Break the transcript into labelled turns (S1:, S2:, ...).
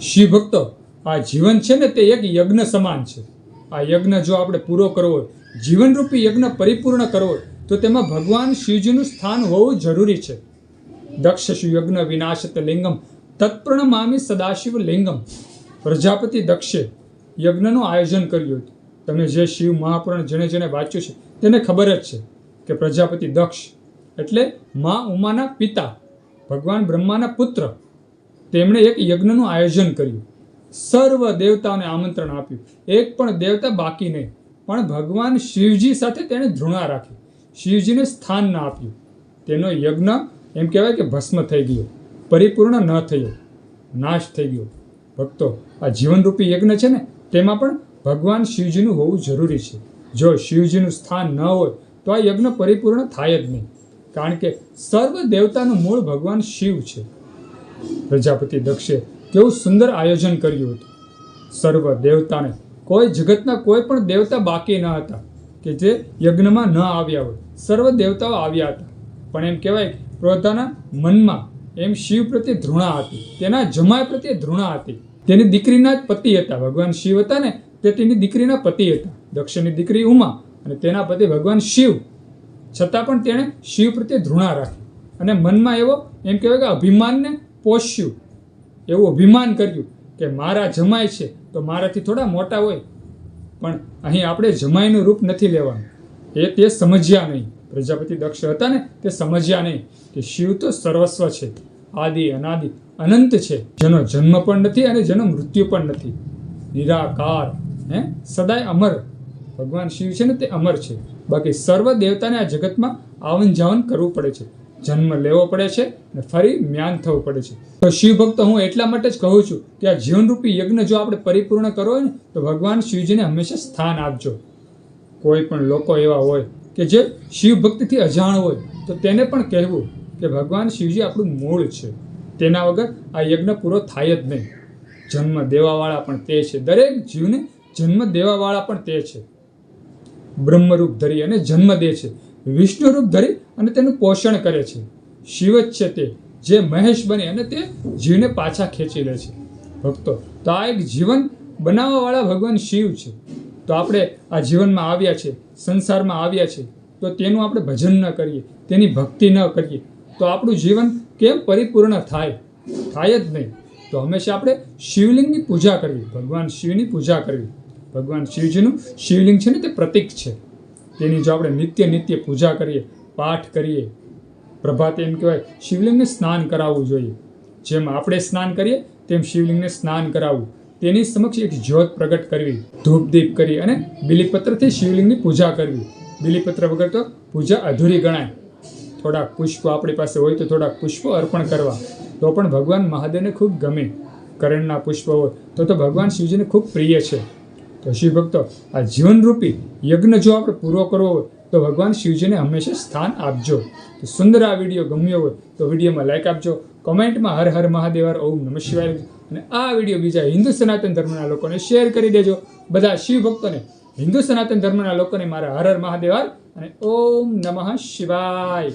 S1: શિવ ભક્તો આ જીવન છે ને તે એક યજ્ઞ સમાન છે. આ યજ્ઞ જો આપણે પૂરો કરવો હોય, જીવનરૂપી યજ્ઞ પરિપૂર્ણ કરવો હોય, તો તેમાં ભગવાન શિવજીનું સ્થાન હોવું જરૂરી છે. દક્ષ યજ્ઞ વિનાશત લિંગમ, તત્પ્રણમામી સદાશિવ લિંગમ. પ્રજાપતિ દક્ષે યજ્ઞનું આયોજન કર્યું હતું. તમે જે શિવ મહાપુરાણ જેણે જેણે વાંચ્યું છે, તેને ખબર જ છે કે પ્રજાપતિ દક્ષ એટલે મા ઉમાના પિતા, ભગવાન બ્રહ્માના પુત્ર. તેમણે એક યજ્ઞનું આયોજન કર્યું. સર્વ દેવતાઓને આમંત્રણ આપ્યું. એક પણ દેવતા બાકી નહીં, પણ ભગવાન શિવજી સાથે તેણે ધૃણા રાખી. શિવજીને સ્થાન ના આપ્યું. તેનો યજ્ઞ એમ કહેવાય કે ભસ્મ થઈ ગયો, પરિપૂર્ણ ન થયો, નાશ થઈ ગયો. ભક્તો, આ જીવનરૂપી યજ્ઞ છે ને, તેમાં પણ ભગવાન શિવજીનું હોવું જરૂરી છે. જો શિવજીનું સ્થાન ન હોય, તો આ યજ્ઞ પરિપૂર્ણ થાય જ નહીં. કારણ કે સર્વ દેવતાનું મૂળ ભગવાન શિવ છે. પ્રજાપતિ દક્ષે કેવું સુંદર આયોજન કર્યું હતું. સર્વ દેવતાને, કોઈ જગતના કોઈ પણ દેવતા બાકી ન હતા કે જે યજ્ઞમાં ન આવ્યા હોય. સર્વ દેવતાઓ આવ્યા હતા. પણ એમ કહેવાય પોતાના મનમાં એમ શિવ પ્રત્યે ધૃણા હતી. તેના જમાય પ્રત્યે ધૃણા હતી. તેની દીકરીના જ પતિ હતા. ભગવાન શિવ હતા ને, તે તેની દીકરીના પતિ હતા. દક્ષની દીકરી ઉમા અને તેના પતિ ભગવાન શિવ. છતાં પણ તેણે શિવ પ્રત્યે ધૃણા રાખી. અને મનમાં એવો એમ કહેવાય કે અભિમાનને પોષ્યું. એવું અભિમાન કર્યું કે મારા જમાય છે તો મારાથી થોડા મોટા હોય. પણ અહીં આપણે જમાઈનું રૂપ નથી લેવાનું. એ તે સમજ્યા નહીં. પ્રજાપતિ દક્ષ હતા ને તે સમજ્યા નહીં કે શિવ તો સર્વસ્વ છે. આદિ, અનાદિ, અનંત છે. જેનો જન્મ પણ નથી અને જેનો મૃત્યુ પણ નથી. નિરાકાર, હે? સદાય અમર. ભગવાન શિવ છે ને તે અમર છે. બાકી સર્વ દેવતાને આ જગતમાં આવન જાવન કરવું પડે છે. જન્મ લેવો પડે છે અને ફરી જ્ઞાન થવું પડે છે. તો શિવ ભક્ત હું એટલા માટે જ કહું છું કે આ જીવનરૂપી યજ્ઞ જો આપણે પરિપૂર્ણ કરવો હોય ને, તો ભગવાન શિવજીને હંમેશા સ્થાન આપજો. કોઈ પણ લોકો એવા હોય કે જે શિવ ભક્તિથી અજાણ હોય, તો તેને પણ કહેવું કે ભગવાન શિવજી આપણું મૂળ છે. તેના વગર આ યજ્ઞ પૂરો થાય જ નહીં. જન્મ દેવાવાળા પણ તે છે. દરેક જીવને જન્મ દેવાવાળા પણ તે છે. બ્રહ્મરૂપ ધરી અને જન્મ દે છે. વિષ્ણુ રૂપ ધરી અને તેનું પોષણ કરે છે. શિવ જ છે તે, જે મહેશ બને અને તે જીવને પાછા ખેંચી લે છે. ભક્તો, તો આ એક જીવન બનાવવાવાળા ભગવાન શિવ છે. તો આપણે આ જીવનમાં આવ્યા છે, સંસારમાં આવ્યા છે, તો તેનું આપણે ભજન ન કરીએ, તેની ભક્તિ ન કરીએ, તો આપણું જીવન કેમ પરિપૂર્ણ થાય? થાય જ નહીં. તો હંમેશા આપણે શિવલિંગની પૂજા કરવી, ભગવાન શિવની પૂજા કરવી. ભગવાન શિવજીનું શિવલિંગ છે ને તે પ્રતીક છે. તેની જો આપણે નિત્ય નિત્ય પૂજા કરીએ, પાઠ કરીએ, પ્રભાતે એમ કહેવાય, શિવલિંગને સ્નાન કરાવવું જોઈએ. જેમ આપણે સ્નાન કરીએ, તેમ શિવલિંગને સ્નાન કરાવવું. તેની સમક્ષ એક જ્યોત પ્રગટ કરવી ધૂપ દીપ કરી અને બિલીપત્રથી શિવલિંગની પૂજા કરવી. બિલીપત્ર વગર તો પૂજા અધૂરી ગણાય. થોડાક પુષ્પો આપણી પાસે હોય તો થોડાક પુષ્પો અર્પણ કરવા. તો પણ ભગવાન મહાદેવને ખૂબ ગમે. કરણના પુષ્પો હોય તો તો ભગવાન શિવજીને ખૂબ પ્રિય છે. તો શિવ ભક્તો, આ જીવનરૂપી યજ્ઞ જો આપણે પૂરો કરવો હોય, તો ભગવાન શિવજીને હંમેશા સ્થાન આપજો. તો સુંદર આ વીડિયો ગમ્યો હોય, તો વિડીયોમાં લાઈક આપજો, કોમેન્ટમાં હર હર મહાદેવર, ઓમ નમઃ શિવાય અને આ વીડિયો બીજા હિન્દુ સનાતન ધર્મના લોકોને શેર કરી દેજો. બધા શિવ ભક્તોને, હિન્દુ સનાતન ધર્મના લોકોને મારા હર હર મહાદેવર, અને ઓમ નમઃ શિવાય.